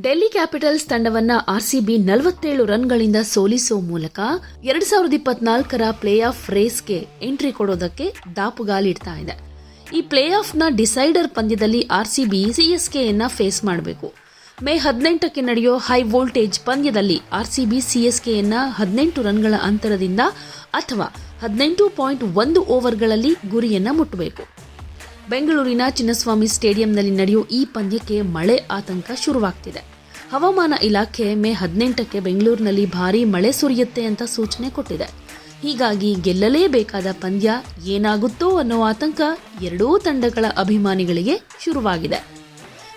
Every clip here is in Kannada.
ಡೆಲ್ಲಿ ಕ್ಯಾಪಿಟಲ್ಸ್ ತಂಡವನ್ನ ಆರ್ಸಿಬಿ ನಲವತ್ತೇಳು ರನ್ಗಳಿಂದ ಸೋಲಿಸುವ ಮೂಲಕ ಎರಡ್ ಸಾವಿರದ ಇಪ್ಪತ್ನಾಲ್ಕರ ಪ್ಲೇ ಆಫ್ ರೇಸ್ಗೆ ಎಂಟ್ರಿ ಕೊಡೋದಕ್ಕೆ ದಾಪುಗಾಲಿಡ್ತಾ ಇದೆ. ಈ ಪ್ಲೇ ಆಫ್ನ ಡಿಸೈಡರ್ ಪಂದ್ಯದಲ್ಲಿ ಆರ್ಸಿಬಿ ಸಿಎಸ್ಕೆಯನ್ನ ಫೇಸ್ ಮಾಡಬೇಕು. ಮೇ ಹದಿನೆಂಟಕ್ಕೆ ನಡೆಯೋ ಹೈ ವೋಲ್ಟೇಜ್ ಪಂದ್ಯದಲ್ಲಿ ಆರ್ಸಿಬಿ ಸಿಎಸ್ಕೆಯನ್ನ ಹದಿನೆಂಟು ರನ್ಗಳ ಅಂತರದಿಂದ ಅಥವಾ ಹದಿನೆಂಟು ಪಾಯಿಂಟ್ ಒಂದು ಓವರ್ಗಳಲ್ಲಿ ಗುರಿಯನ್ನ ಮುಟ್ಟಬೇಕು ಬೆಂಗಳೂರಿನ ಚಿನ್ನಸ್ವಾಮಿ ಸ್ಟೇಡಿಯಂನಲ್ಲಿ ನಡೆಯುವ ಈ ಪಂದ್ಯಕ್ಕೆ ಮಳೆ ಆತಂಕ ಶುರುವಾಗ್ತಿದೆ. ಹವಾಮಾನ ಇಲಾಖೆ ಮೇ ಹದಿನೆಂಟಕ್ಕೆ ಬೆಂಗಳೂರಿನಲ್ಲಿ ಭಾರೀ ಮಳೆ ಸುರಿಯುತ್ತೆ ಅಂತ ಸೂಚನೆ ಕೊಟ್ಟಿದೆ. ಹೀಗಾಗಿ ಗೆಲ್ಲಲೇಬೇಕಾದ ಪಂದ್ಯ ಏನಾಗುತ್ತೋ ಅನ್ನೋ ಆತಂಕ ಎರಡೂ ತಂಡಗಳ ಅಭಿಮಾನಿಗಳಿಗೆ ಶುರುವಾಗಿದೆ.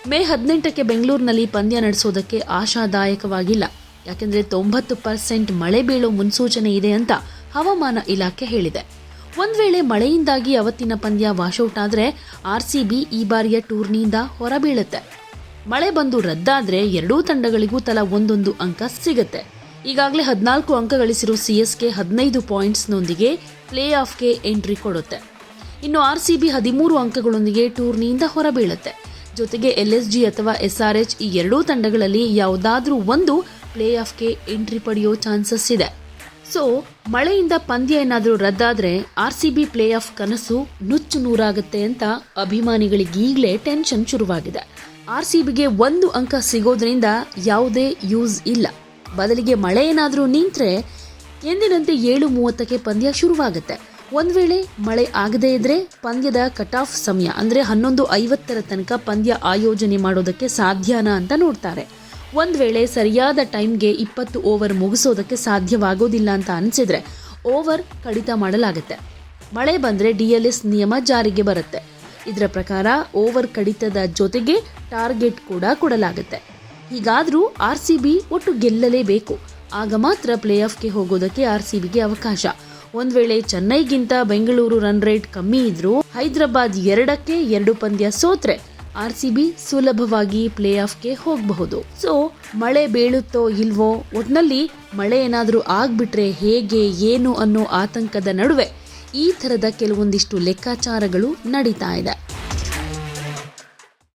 ಮೇ ಹದಿನೆಂಟಕ್ಕೆ ಬೆಂಗಳೂರಿನಲ್ಲಿ ಪಂದ್ಯ ನಡೆಸೋದಕ್ಕೆ ಆಶಾದಾಯಕವಾಗಿಲ್ಲ. ಯಾಕೆಂದರೆ ತೊಂಬತ್ತು ಪರ್ಸೆಂಟ್ ಮಳೆ ಬೀಳೋ ಮುನ್ಸೂಚನೆ ಇದೆ ಅಂತ ಹವಾಮಾನ ಇಲಾಖೆ ಹೇಳಿದೆ. ಒಂದ್ ವೇಳೆ ಮಳೆಯಿಂದಾಗಿ ಅವತ್ತಿನ ಪಂದ್ಯ ವಾಶೌಟ್ ಆದ್ರೆ ಆರ್ಸಿಬಿ ಈ ಬಾರಿಯ ಟೂರ್ನಿಯಿಂದ ಹೊರಬೀಳುತ್ತೆ. ಮಳೆ ಬಂದು ರದ್ದಾದರೆ ಎರಡೂ ತಂಡಗಳಿಗೂ ತಲಾ ಒಂದೊಂದು ಅಂಕ ಸಿಗುತ್ತೆ. ಈಗಾಗಲೇ ಹದಿನಾಲ್ಕು ಅಂಕ ಗಳಿಸಿರೋ ಕೆ ಹದಿನೈದು ಪಾಯಿಂಟ್ಸ್ನೊಂದಿಗೆ ಪ್ಲೇ ಆಫ್ಗೆ ಎಂಟ್ರಿ ಕೊಡುತ್ತೆ. ಇನ್ನು ಆರ್ ಸಿ ಬಿ ಹದಿಮೂರು ಅಂಕಗಳೊಂದಿಗೆ ಟೂರ್ನಿಯಿಂದ ಹೊರಬೀಳುತ್ತೆ. ಜೊತೆಗೆ ಎಲ್ ಎಸ್ ಜಿ ಅಥವಾ ಎಸ್ ಆರ್ ಎಚ್ ಈ ಎರಡೂ ತಂಡಗಳಲ್ಲಿ ಯಾವುದಾದ್ರೂ ಒಂದು ಪ್ಲೇ ಆಫ್ಗೆ ಎಂಟ್ರಿ ಪಡೆಯೋ ಚಾನ್ಸಸ್ ಇದೆ. ಸೊ ಮಳೆಯಿಂದ ಪಂದ್ಯ ಏನಾದರೂ ರದ್ದಾದ್ರೆ R C B play off ಕನಸು ನುಚ್ಚು ನೂರಾಗುತ್ತೆ ಅಂತ ಅಭಿಮಾನಿಗಳಿಗೆ ಈಗಲೇ ಟೆನ್ಷನ್ ಶುರುವಾಗಿದೆ. ಆರ್ ಸಿ ಬಿಗೆ ಒಂದು ಅಂಕ ಸಿಗೋದ್ರಿಂದ ಯಾವುದೇ ಯೂಸ್ ಇಲ್ಲ. ಬದಲಿಗೆ ಮಳೆ ಏನಾದರೂ ನಿಂತರೆ ಎಂದಿನಂತೆ ಏಳು ಮೂವತ್ತಕ್ಕೆ ಪಂದ್ಯ ಶುರುವಾಗುತ್ತೆ. ಒಂದು ವೇಳೆ ಮಳೆ ಆಗದೇ ಇದ್ರೆ ಪಂದ್ಯದ ಕಟ್ ಆಫ್ ಸಮಯ, ಅಂದರೆ ಹನ್ನೊಂದು ಐವತ್ತರ ತನಕ ಪಂದ್ಯ ಆಯೋಜನೆ ಮಾಡೋದಕ್ಕೆ ಸಾಧ್ಯನಾ ಅಂತ ನೋಡ್ತಾರೆ. ಒಂದ್ ವೇಳೆ ಸರಿಯಾದ ಟೈಮ್ಗೆ ಇಪ್ಪತ್ತು ಓವರ್ ಮುಗಿಸೋದಕ್ಕೆ ಸಾಧ್ಯವಾಗೋದಿಲ್ಲ ಅಂತ ಅನಿಸಿದ್ರೆ ಓವರ್ ಕಡಿತ ಮಾಡಲಾಗುತ್ತೆ. ಮಳೆ ಬಂದರೆ ಡಿ ಎಲ್ ಎಸ್ ನಿಯಮ ಜಾರಿಗೆ ಬರುತ್ತೆ. ಇದರ ಪ್ರಕಾರ ಓವರ್ ಕಡಿತದ ಜೊತೆಗೆ ಟಾರ್ಗೆಟ್ ಕೂಡ ಕೊಡಲಾಗುತ್ತೆ. ಹೀಗಾದರೂ ಆರ್ ಸಿ ಬಿ ಒಟ್ಟು ಗೆಲ್ಲಲೇಬೇಕು. ಆಗ ಮಾತ್ರ ಪ್ಲೇ ಆಫ್ಗೆ ಹೋಗೋದಕ್ಕೆ ಆರ್ ಸಿ ಬಿಗೆ ಅವಕಾಶ. ಒಂದು ವೇಳೆ ಚೆನ್ನೈಗಿಂತ ಬೆಂಗಳೂರು ರನ್ ರೇಟ್ ಕಮ್ಮಿ ಇದ್ರೂ ಹೈದರಾಬಾದ್ ಎರಡಕ್ಕೆ ಎರಡು ಪಂದ್ಯ ಸೋತ್ರೆ ಆರ್ ಸಿ ಬಿ ಸುಲಭವಾಗಿ ಪ್ಲೇ ಆಫ್ಗೆ ಹೋಗಬಹುದು. ಸೊ, ಮಳೆ ಬೀಳುತ್ತೋ ಇಲ್ವೋ, ಒಟ್ನಲ್ಲಿ ಮಳೆ ಏನಾದರೂ ಆಗ್ಬಿಟ್ರೆ ಹೇಗೆ, ಏನು ಅನ್ನೋ ಆತಂಕದ ನಡುವೆ ಈ ಥರದ ಕೆಲವೊಂದಿಷ್ಟು ಲೆಕ್ಕಾಚಾರಗಳು ನಡೀತಾ ಇದೆ.